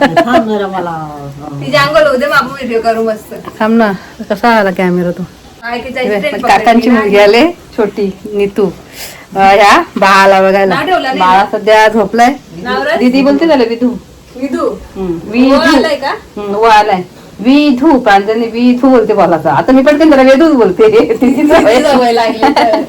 थांब जरा मला. मागू व्हिडिओ करू मस्त. थांब ना कसा आला कॅमेरा तो? काय की त्याची ट्रेन काकांची पकडली मुलगी आले छोटी नीतू. अं, ह्या बाळाला बघायला. नाव ठेवलं नाही बाळा सध्या झोपलाय. रे? दीदी बोलते झालं विधू. विधू? विधू. हो, आलाय का? हम्म, व आलाय विधू प्रांजली विधू बोलते बोलाचा आता मी पटकन जरा वेधूच बोलते. तिची सवय. सवय. लागली तर.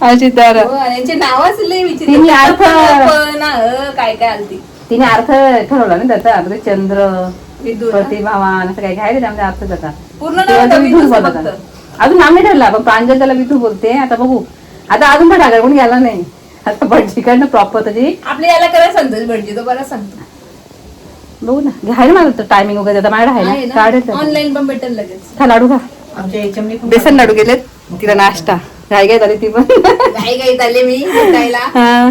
अशी तर हो, आणि यांचे नावच लय विचित्र. तिन्ही अर्थ- पण, अ, काय काय आलती. तिने अर्थ ठरवला ना त्याचा अर्थ चंद्र ना? प्रतिभावान असं काय काय त्यामध्ये अर्थ त्याचा. पूर्ण नाव तेव्हा तो होतं विधूच विधूच बोलत होता. फक्त. अजून नाव नाही ठरला पण प्रांजल त्याला विधू बोलते. आता बघू. आता अजून पण ढागर पण गेला नाही. आता पण तिकडनं प्रॉपर त्याची आपल्या याला करा संतोष भटजी तो बरा सांगतो. बघू ना. घ्यायला मला टायमिंग वगैरे आता माझ्या आहे राहिला ना? काढेल ऑनलाईन पण भेटेल लगेच. खा लाडू खा. आमच्या याच्यामध्ये पण बेसन लाडू गेलेत तिला नाश्ता. घाई घाई झाली ती पण. काही काही चालले मी भेटायला. हा.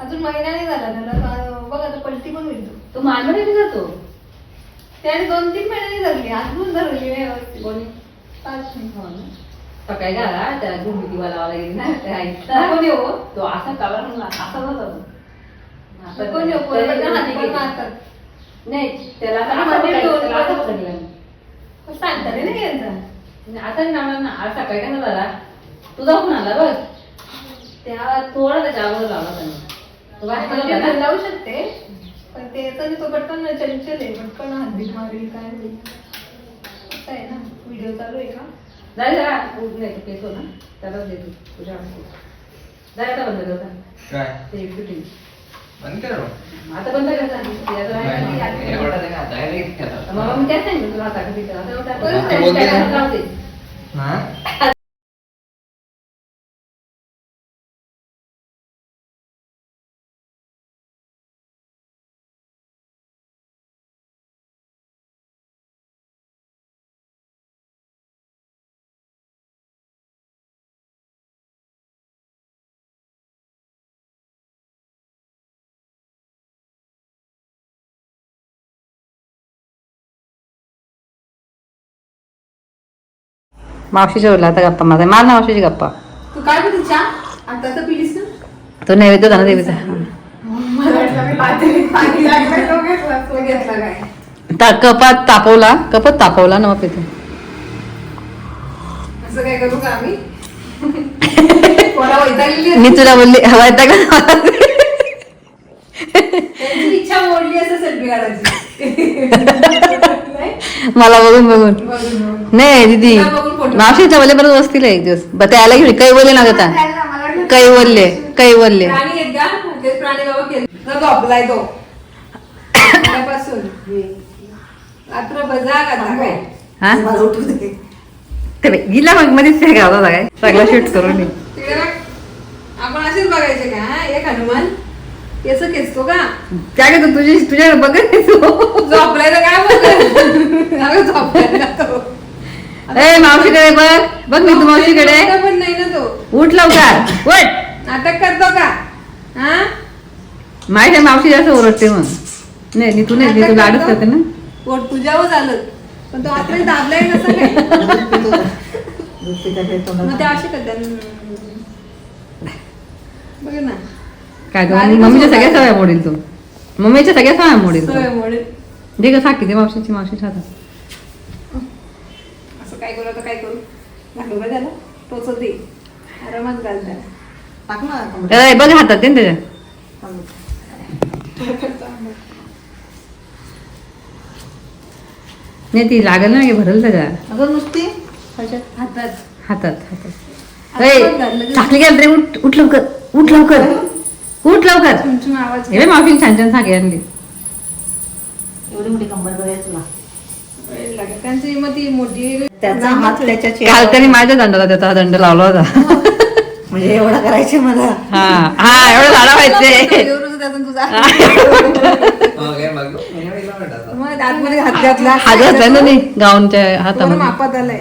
अजून महिना नाही झाला त्याला बघ आता पलटी पण होईल तो. मानवडे जातो? त्याने दोन तीन महिन्यांनी धरली अजून धरली नाही व्यवस्थित. पाच मिनिट सकाळी घाला त्याला घुमटी वाला गेली ना त्या नेऊ हो. तो असा कावळा म्हणून असा होता पण मारतात. नाही त्याला. पण सांगता नाही यांचा आणि आता नाना ना आज सकाळी काय झाला? तू जाऊन आला बघ. त्या थोडा त्याच्या अगोदर लावला त्याने लावू शकते पण ते याचा आणि तो पटकन चंचल आहे पटकन हातबीत मारेल काय होईल असं आहे ना व्हिडिओ चालू आहे का जाय जरा उठ नाही तो केस हो ना त्यालाच देतो तुझ्या हातात. जाय आता बंद करता काय ते shooting. बंद करो आता बंद करता. एवढा नाही का डायरेक्ट खेळतात मग मी सांगितलं तुला आता कधी करा. आता बरं, आता ते बोलते ना. राहू दे. हा मावशीच्या बोलला आता गप्पा माझा मार ना मावशीची गप्पा. तू काय बोलते चहा आता तर पिलीस ना? तो नैवेद्य झाला देवीचा. मला वाटलं मी पातेली पाणी लागलं तो घेतला तो घेतला काय? ता कपात तापवला कपात तापवला ना मग पिते असं काय करू का आम्ही? पोरा वैतागलेली मी तुला बोलली हवा येता का त्यांची इच्छा मोडली असं सेल्फी काढायची? मला बघून बघून. नाही दीदी. मावशीच्या बोले बरोबर बसतील एक दिवस. त्याला घेऊन काही बोलले ना आता काही बोलले काही बोलले हा? गेला मग मध्येच गावला काय? सगळा शूट करून. आपण असेच बघायचे का? एक हनुमान. केस खेचतो का? काय तू तुझी तुझ्याकडे बघत नाही तू. झोपलाय तर काय बघ झोपलाय ए मावशीकडे बघ. बघ मी तू मावशीकडे. पण नाही ना तो. उठ लवकर. उठ. नाटक करतो का? हा? माहिती आहे मावशी जास्त ओरडते मग नाही नी तू नाही तू लाडच करते ना. पोट तुझ्यावर आलं पण तो आपल्याला दाबलाय नसं काय मग ते असे करतात. बघ ना. काय तू मम्मीच्या. सगळ्या सवय मोडील तू. मम्मीच्या सगळ्या सवय मोडील तू. दे का साकी दे मावशीची मावशी खाता असं काय करू आता काय करू? घालू का त्याला? टोचत दे. आरामात घाल त्याला. टाक ना बघ हातात दे ना त्याच्या. तांबडं. नाही ती लागल ना भरल त्याच्या. अगं नुसती. हातात. हातात हातात. साखळी घाल रे उठ उठ लवकर उठ लवकर. उठ लवकर. हे मावशी छान छान आणली एवढी मोठी कंबर तुला वेळ लागेल. त्यांची मग ती मोठी त्याचा हात त्याच्या काल चेहऱ्यावर- तरी माझ्या दंडाला त्याचा दंड लावला होता. म्हणजे एवढा करायचे मला. हा हा एवढं झाला व्हायचे. तुझा. हो. मी. मग. आतमध्ये हात घातला. हात घातलाय ना नाही गाऊनच्या हातामध्ये. मापात आलाय.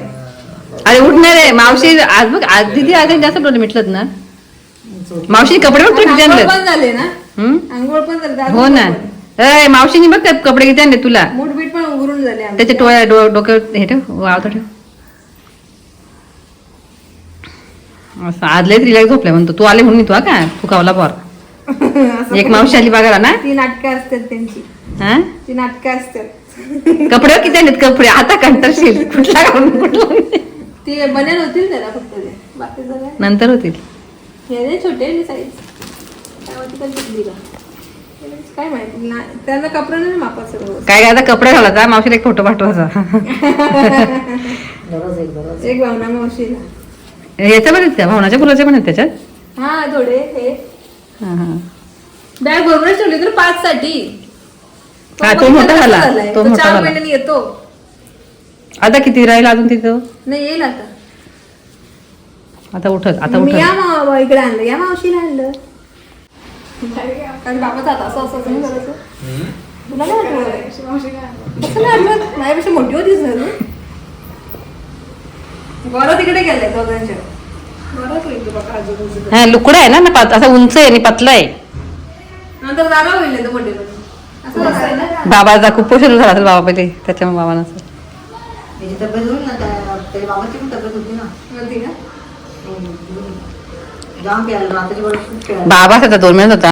अरे उठणार आहे मावशी. आज बघ आज दिदी आज जास्त डोळे मिटलत ना. मावशी कपडे बघ किती पण झाले ना? आंघोळ पण झाले हो ना. पण. अय मावशीने बघ कपडे किती आणले तुला. मूठ बीट पण उघडून झाले आमचे. त्याचे टोळ्या डोक्यावर हे ठेव वावता ठेव. असं आज लय रिलॅक्स झोपलाय म्हणतो. तू आले म्हणून तू हा का? तू कावला पोर. एक मावशी आली बघायला ना? ती नाटकं असतात त्यांची. हा? ती नाटकं असतात. कपडे किती आणलेत कपडे. आता कंटरशील कुठला कुठला. ती बनेल होतील त्याला फक्त नंतर होतील. हे छोटे साईज काय पण का माहिती ना त्यांना कपडा नाही मापा सर्व काय काय आता कपडे घालायचा मावशीला एक फोटो पाठवायचा. एक भावना मावशीला. याच्या पण आहेत त्या भावनाच्या फुलाच्या पण आहेत त्याच्यात? हा थोडे हे. हा हा. बॅग बरोबरच ठेवली तर पाच साठी हा, तो मोठा झाला. तो तो मोठा चार झाला. महिन्यांनी येतो. आता किती राहील अजून तिथं? नाही येईल आता. आता उठत आता मी या उठत मा- इकडे आणलं या मावशीला आणलं. कारण बाबा जात असं असं असं नाही करायचं हम्म? तुला काय आठवलं कसं नाही आठवत? माझ्यापेक्षा मोठी होतीच ना तू? गौरव तिकडे गेलाय दोघांच्या. गौरव होईल तू बघा आजूबाजूला. हा लुकडा आहे ना ना पात- असा उंच आहे आणि पतला आहे नंतर जागा होईल तो मोठे असं असतंय ना? बाबाचा खूप पोषण झाला असेल बाबा पहिले त्याच्यामुळे बाबा नसेल त्याची तब्येत होईल ना त्या- त्याच्या बाबाची पण तब्येत होती ना. होती का जाम प्यायला रात्रीची बरोबर खूप प्यायला बाबा त्याचा दोन महिन्यात होता